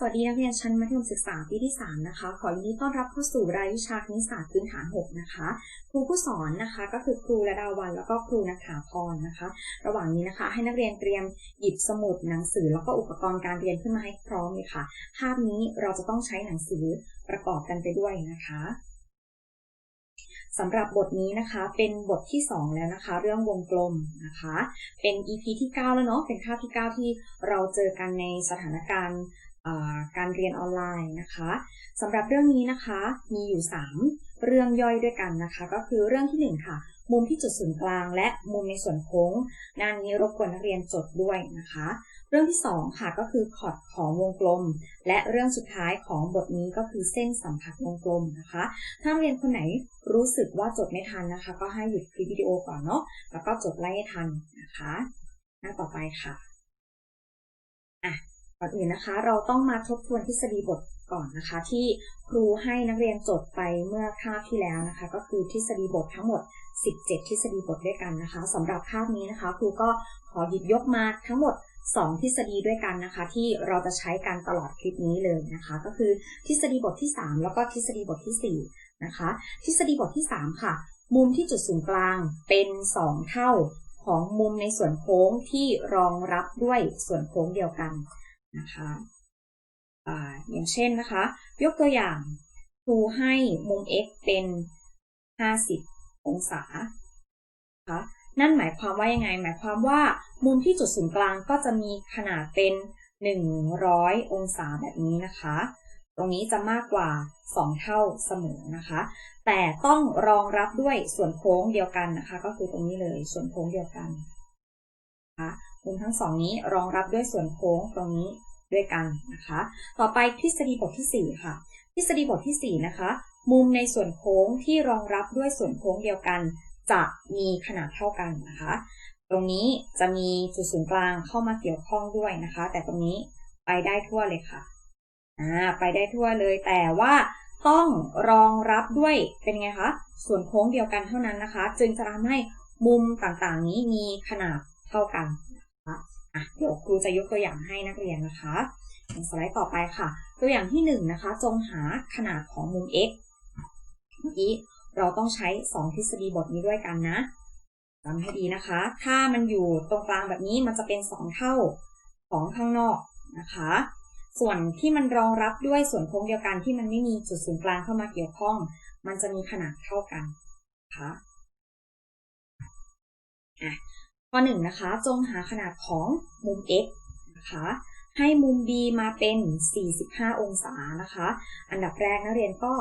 สวัสดีนักเรียนชั้นมัธยมศึกษาปีที่ 3 นะคะ ขอยินดีต้อนรับเข้าสู่รายวิชาคณิตศาสตร์พื้นฐาน 6 นะคะ ครูผู้สอนนะคะก็คือครูระดาวันแล้วก็ครูนักถาพรนะคะ ระหว่างนี้นะคะ ให้นักเรียนเตรียมหยิบสมุดหนังสือ แล้วก็อุปกรณ์การเรียนขึ้นมาให้พร้อมเลยค่ะ ภาพนี้เราจะต้องใช้หนังสือประกอบกันไปด้วยนะคะสำหรับบทนี้นะคะเป็นบทที่ 2 แล้วนะคะ เรื่องวงกลมนะคะ เป็น EP ที่ 9 แล้วเนาะเป็นคาบที่ 9 ที่เราเจอกันในสถานการณ์ การเรียนออนไลน์นะคะสำหรับเรื่องนี้นะคะมีอยู่ 3 เรื่องย่อยด้วยกันนะคะ ก็คือเรื่องที่ 1 ค่ะ มุมที่จุดศูนย์กลาง และมุมในส่วนโค้งหน้านี้รบกวนนักเรียนจดด้วยนะคะ เรื่องที่ 2 ค่ะก็คือคอร์ดของวงกลม และเรื่องสุดท้ายของบทนี้ก็คือเส้นสัมผัสวงกลมนะคะ ถ้าเรียนคนไหนรู้สึกว่าจดไม่ทันนะคะ ก็ให้หยุดคลิปวิดีโอก่อนเนาะแล้วก็จดไล่ให้ทันนะคะหน้าต่อไปค่ะอะ ก่อนอื่นนะคะ เราต้องมาทบทวนทฤษฎีบทก่อนนะคะ ที่ครูให้นักเรียนจดไปเมื่อคาบที่แล้วนะคะ ก็คือทฤษฎีบททั้งหมด 17 ทฤษฎีบทด้วยกันนะคะสำหรับคาบนี้นะคะ ครูก็ขอหยิบยกมาทั้งหมด 2 ทฤษฎีด้วยกันนะคะ ที่เราจะใช้กันตลอดคลิปนี้เลยนะคะ ก็คือทฤษฎีบทที่ 3 แล้วก็ทฤษฎีบทที่ 4 นะคะ ทฤษฎีบทที่ 3 ค่ะ มุมที่จุดศูนย์กลางเป็น 2 เท่าของมุมในส่วนโค้งที่รองรับด้วยส่วนโค้งเดียวกัน นะคะอย่างเช่นนะคะ ยกตัวอย่างครูให้มุม x เป็น 50 องศาคะนั่นหมายความว่ายังไง หมายความว่ามุมที่จุดศูนย์กลางก็จะมีขนาดเป็น 100 องศาแบบนี้นะคะ ตรงนี้จะมากกว่า 2 เท่าเสมอนะคะ แต่ต้องรองรับด้วยส่วนโค้งเดียวกันนะคะ ก็คือตรงนี้เลยส่วนโค้งเดียวกันนะคะ มุมทั้งสองนี้รองรับด้วยส่วนโค้งตรงนี้ด้วยกันนะคะ ต่อไปทฤษฎีบทที่ 4 ค่ะ ทฤษฎีบทที่ 4 นะคะ มุมในส่วนโค้งที่รองรับด้วยส่วนโค้งเดียวกัน จะมีขนาดเท่ากันนะคะ ตรงนี้จะมีจุดศูนย์กลางเข้ามาเกี่ยวข้องด้วยนะคะ แต่ตรงนี้ไปได้ทั่วเลยค่ะอ่าไปได้ทั่วเลยแต่ว่าต้องรองรับด้วยเป็นไงคะส่วนโค้งเดียวกันเท่านั้นนะคะ จึงจะทำให้มุมต่างๆ นี้มีขนาดเท่ากัน นะคะอะเดี๋ยวครูจะยกตัวอย่างให้นักเรียนนะคะสไลด์ต่อไปค่ะ ตัวอย่างที่1นนะคะจงหาขนาดของมุม x เมื่อกี้เราต้องใช้ 2 ทฤษฎีบทนี้ด้วยกันนะจำให้ดีนะคะ ถ้ามันอยู่ตรงกลางแบบนี้มันจะเป็น 2 เท่าของข้างนอกนะคะ ส่วนที่มันรองรับด้วยส่วนโค้งเดียวกันที่มันไม่มีจุดศูนย์กลางเข้ามาเกี่ยวข้อง มันจะมีขนาดเท่ากันนะคะอะ ข้อหนึ่งนะคะ จงหาขนาดของมุม x นะคะ ให้มุม b มาเป็น 45 องศานะคะ อันดับแรกนักเรียนก็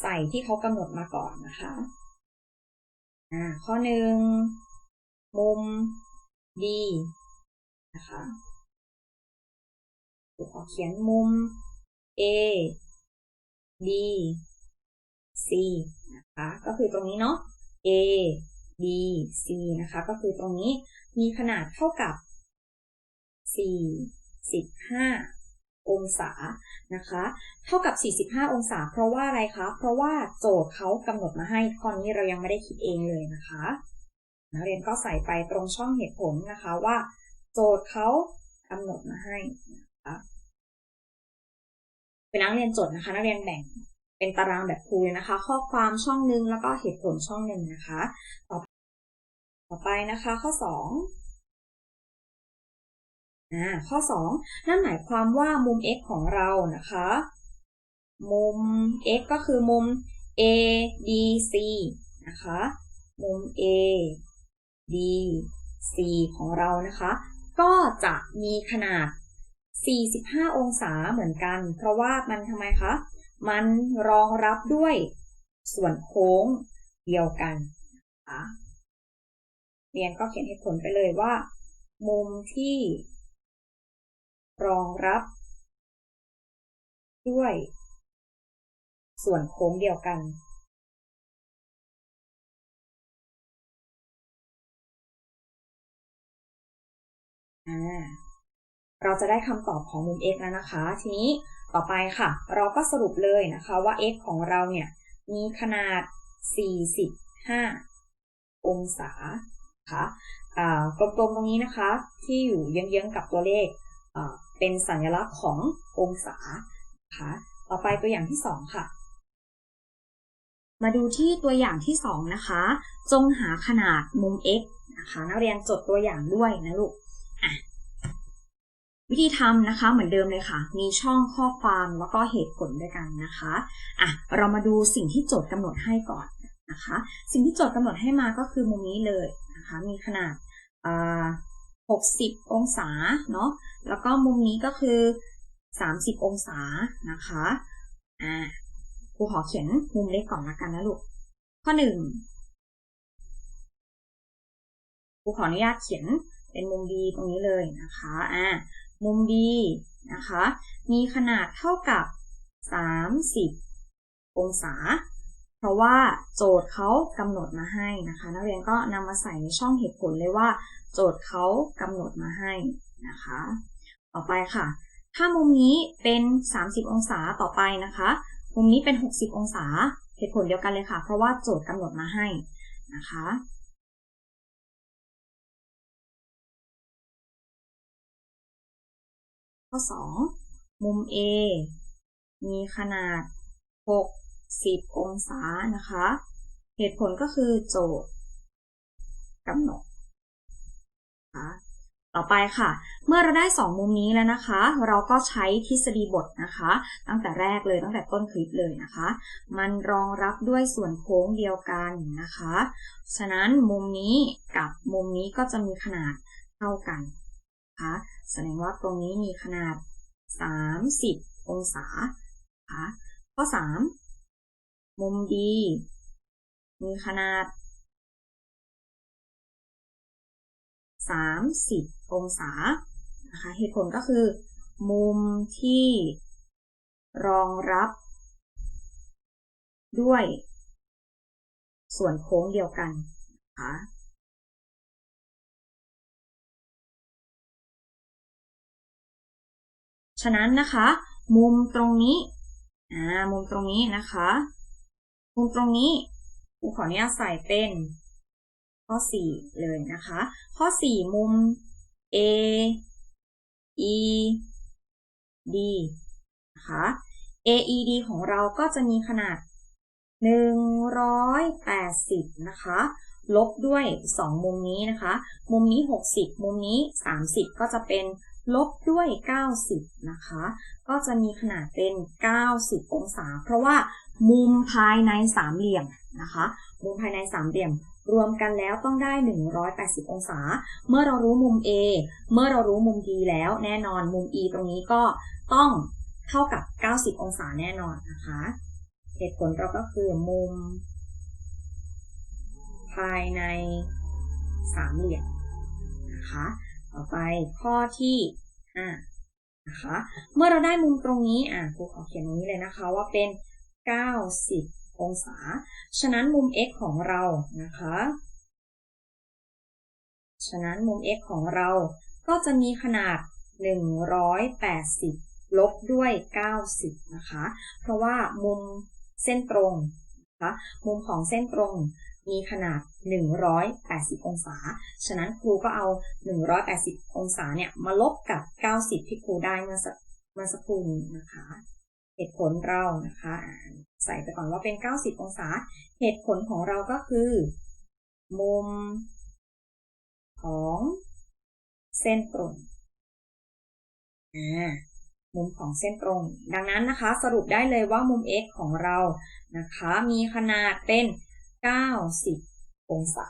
ใส่ที่เขากำหนดมาก่อนนะคะอ่าข้อหนึ่งมุม b นะคะขอเขียนมุม a b c นะคะ ก็คือตรงนี้เนาะ a B C นะคะ ก็คือตรงนี้มีขนาดเท่ากับ 45 องศานะคะ เท่ากับ 45 องศา เพราะว่าอะไรคะ เพราะว่าโจทย์เขากำหนดมาให้ข้อนี้เรายังไม่ได้คิดเองเลยนะคะนักเรียนก็ใส่ไปตรงช่องเหตุผลนะคะว่า โจทย์เขากำหนดมาให้นะคะเป็นนักเรียนจดนะคะ นักเรียนแบ่ง เป็นตารางแบบคูนะคะ ข้อความช่องหนึ่งแล้วก็เหตุผลช่องหนึ่งนะคะ ต่อต่อไปนะคะ ข้อสองอ่าข้อสองนั่นหมายความว่ามุม x ของเรานะคะ มุม x ก็คือมุม a d c นะคะ มุม a d c ของเรานะคะ ก็จะมีขนาด 45 องศาเหมือนกัน เพราะว่ามันทำไมคะ มันรองรับด้วยส่วนโค้งเดียวกันนะคะเรียนก็เขียนเหตุผลไปเลยว่า มุมที่รองรับ ด้วย ส่วนโค้งเดียวกัน เราจะได้คำตอบของมุม x แล้วนะคะ ทีนี้ ต่อไปค่ะ เราก็สรุปเลยนะคะว่า x ของเราเนี่ยมีขนาด 45 องศาค่ะกลมๆตรงนี้นะคะที่อยู่เยื้องๆกับตัวเลขเป็นสัญลักษณ์ขององศานะคะต่อไปตัวอย่างที่สองค่ะ มาดูที่ตัวอย่างที่สองนะคะ จงหาขนาดมุม x นะคะนักเรียนจดตัวอย่างด้วยนะลูกอะ วิธีทำนะคะเหมือนเดิมเลยค่ะ มีช่องข้อความแล้วก็เหตุผลด้วยกันนะคะอะเรามาดูสิ่งที่โจทย์กำหนดให้ก่อนนะคะ สิ่งที่โจทย์กำหนดให้มาก็คือมุมนี้เลยนะคะ มีขนาดอ่า60 องศาเนาะแล้วก็มุมนี้ก็คือ 30 องศานะคะอ่าครูขอเขียนมุมเล็กก่อนละกันนะลูกข้อหนึ่งครูขออนุญาตเขียนเป็นมุม D ตรงนี้เลยนะคะ อ่า มุม D นะคะ มีขนาดเท่ากับ 30 องศา เพราะว่าโจทย์เขากำหนดมาให้นะคะ นักเรียนก็นำมาใส่ในช่องเหตุผลเลยว่า โจทย์เขากำหนดมาให้นะคะ ต่อไปค่ะ ถ้ามุมนี้เป็น 30 องศาต่อไปนะคะ มุมนี้เป็น 60 องศา เหตุผลเดียวกันเลยค่ะ เพราะว่าโจทย์กำหนดมาให้นะคะ ข้อ 2 มุม A มีขนาด 60 องศานะคะ เหตุผลก็คือโจทย์กำหนดะต่อไปค่ะ เมื่อเราได้ 2 มุมนี้แล้วนะคะ เราก็ใช้ทฤษฎีบทนะคะ ตั้งแต่แรกเลยตั้งแต่ต้นคลิปเลยนะคะ มันรองรับด้วยส่วนโค้งเดียวกันนะคะ ฉะนั้นมุมนี้กับมุมนี้ก็จะมีขนาดเท่ากัน นะคะแสดงว่าตรงนี้มีขนาด 30 องศาคะข้อ 3 มุมดีมีขนาด 30 องศานะคะเหตุผลก็คือ มุมที่รองรับ ด้วย ส่วนโค้งเดียวกันนะคะ ฉะนั้นนะคะ มุมตรงนี้อ่ามุมตรงนี้นะคะ มุมตรงนี้ครูขออนุญาตใส่เป็นข้อ 4 เลยนะคะ ข้อ 4 มุม A E D นะคะ AED ของเราก็จะมีขนาด 180 นะคะ ลบด้วย 2 มุมนี้นะคะ มุมนี้ 60 มุมนี้ 30 ก็จะเป็น ลบด้วย 90 นะคะ ก็จะมีขนาดเป็น 90 องศา เพราะว่ามุมภายในสามเหลี่ยมนะคะ มุมภายในสามเหลี่ยม รวมกันแล้วต้องได้ 180 องศา เมื่อเรารู้มุม A เมื่อเรารู้มุม D แล้วแน่นอนมุม E ตรงนี้ก็ต้องเท่ากับ 90 องศาแน่นอนนะคะ เหตุผลเราก็คือมุม ภายในสามเหลี่ยมนะคะ ต่อไปข้อที่5นะคะเมื่อเราได้มุมตรงนี้อะครูขอเขียนตรงนี้เลยนะคะว่าเป็น 90 องศา ฉะนั้นมุม x ของเรานะคะ ฉะนั้นมุม x ของเราก็จะมีขนาด 180 ลบด้วย 90 นะคะ เพราะว่ามุมเส้นตรงนะคะมุมของเส้นตรง มีขนาด 180 องศา ฉะนั้นครูก็เอา 180 องศาเนี่ยมาลบกับ 90 ที่ครูได้เมื่อสักเมื่อสักครู่นี้นะคะ เหตุผลเรานะคะ ใส่ไปก่อนว่าเป็น 90 องศา เหตุผลของเราก็คือ มุมของเส้นตรงอ่ามุมของเส้นตรง ดังนั้นนะคะ สรุปได้เลยว่ามุม x ของเรานะคะ มีขนาดเป็น 90 องศา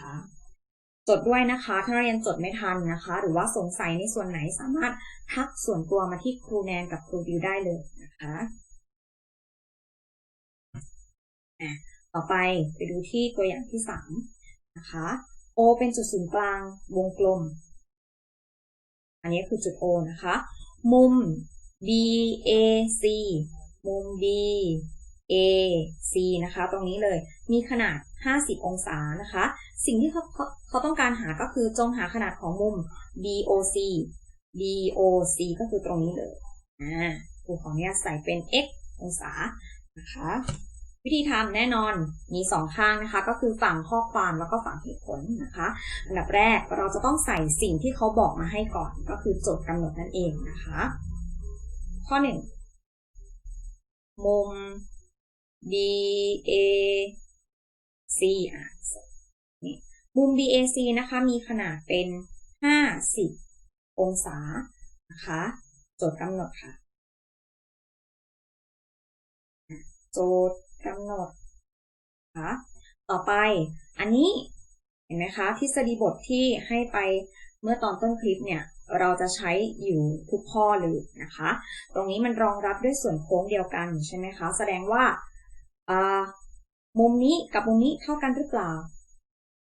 ค่ะจดด้วยนะคะ ถ้าเรียนจดไม่ทันนะคะ หรือว่าสงสัยในส่วนไหนสามารถทักส่วนตัวมาที่ครูแนนกับครูดิวได้เลยนะคะต่อไปไปดูที่ตัวอย่างที่3นะคะ O เป็นจุดศูนย์กลางวงกลม อันนี้คือจุด O นะคะ มุม BAC มุม B A C นะคะ ตรงนี้เลยมีขนาด 50 องศานะคะ สิ่งที่เขาเขาต้องการหาก็คือจงหาขนาดของมุม BOC BOC ก็คือตรงนี้เลยอ่าครูขออนุญาตใส่เป็น x องศานะคะวิธีทำแน่นอนมีสองข้างนะคะ ก็คือฝั่งข้อความแล้วก็ฝั่งเหตุผลนะคะ อันดับแรกเราจะต้องใส่สิ่งที่เขาบอกมาให้ก่อน ก็คือโจทย์กำหนดนั่นเองนะคะ ข้อหนึ่งมุม B A C อะนี่มุม BAC นะคะ มีขนาดเป็น 50 องศานะคะโจทย์กำหนดค่ะ โจทย์กำหนดนะคะต่อไปอันนี้เห็นไหมคะทฤษฎีบทที่ให้ไปเมื่อตอนต้นคลิปเนี่ย เราจะใช้อยู่ทุกข้อเลยนะคะ ตรงนี้มันรองรับด้วยส่วนโค้งเดียวกันใช่ไหมคะ แสดงว่า มุมนี้กับมุมนี้เท่ากันหรือเปล่า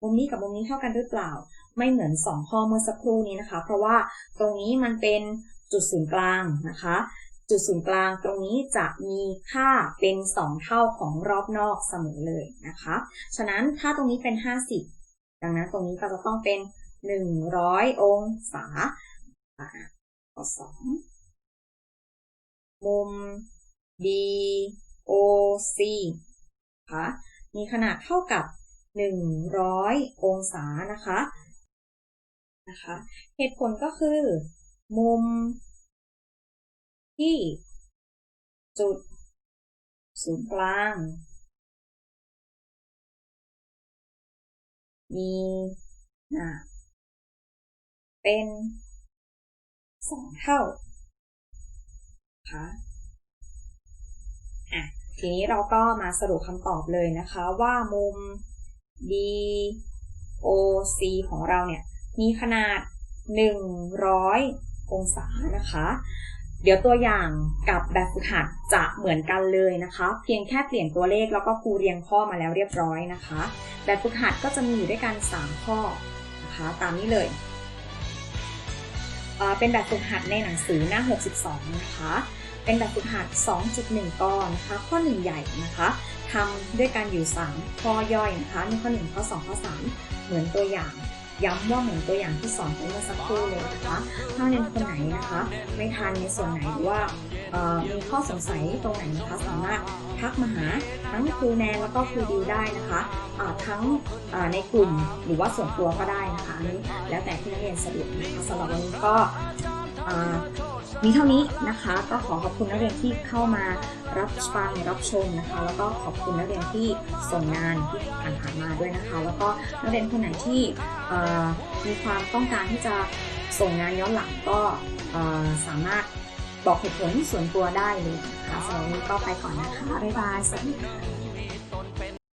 มุมนี้กับมุมนี้เท่ากันหรือเปล่า ไม่เหมือนสองข้อเมื่อสักครู่นี้นะคะ เพราะว่าตรงนี้มันเป็นจุดศูนย์กลางนะคะ จุดศูนย์กลางตรงนี้จะมีค่าเป็น 2 เท่าของรอบนอกเสมอเลยนะคะ ฉะนั้นถ้าตรงนี้เป็น 50 ดังนั้นตรงนี้ก็จะต้องเป็น 100 องศาอะข้อ2มุม B O C นะคะมีขนาดเท่ากับ 100 องศานะคะนะคะ เหตุผลก็คือ มุมที่ จุด ศูนย์กลาง มีหนาเป็นสองเท่า ค่ะ อะ ทีนี้เราก็มาสรุปคำตอบเลยนะคะว่ามุม D O C ของเราเนี่ยมีขนาด 100 องศานะคะ เดี๋ยวตัวอย่างกับแบบฝึกหัดจะเหมือนกันเลยนะคะ เพียงแค่เปลี่ยนตัวเลขแล้วก็ครูเรียงข้อมาแล้วเรียบร้อยนะคะ แบบฝึกหัดก็จะมีอยู่ด้วยกัน 3 ข้อนะคะตามนี้เลยเอ่อเป็นแบบฝึกหัดในหนังสือหน้า 62 นะคะ เป็นแบบฝึกหัด 2.1 ก้อนนะคะ ข้อ 1 ใหญ่นะคะทำด้วยกันอยู่ 3 ข้อย่อยนะคะมีข้อ 1 ข้อ 2 ข้อ 3 เหมือนตัวอย่างย้ำว่าเหมือนตัวอย่างที่สอนไปเมื่อสักครู่เลยนะคะ ถ้าเรียนคนไหนนะคะ ไม่ทันในส่วนไหนหรือว่ามีข้อสงสัยตรงไหนนะคะสามารถทักมาหาทั้งครูแนนแล้วก็ครูดิวได้นะคะทั้งในกลุ่มหรือว่าส่วนตัวก็ได้นะคะนี้แล้วแต่ที่นักเรียนสะดวกนะคะสำหรับวันนี้ก็อ่า มีเท่านี้นะคะ ก็ขอขอบคุณนักเรียนที่เข้ามารับฟังรับชมนะคะ แล้วก็ขอบคุณนักเรียนที่ส่งงานที่ผ่านามาด้วยนะคะ แล้วก็นักเรียนคนไหนที่มีความต้องการที่จะส่งงานย้อนหลังก็สามารถบอกเหตุผลส่วนตัวได้เลยนะคะสำหรับวันนี้ก็ไปก่อนนะคะบ๊ายบายสวัสดีค่ะ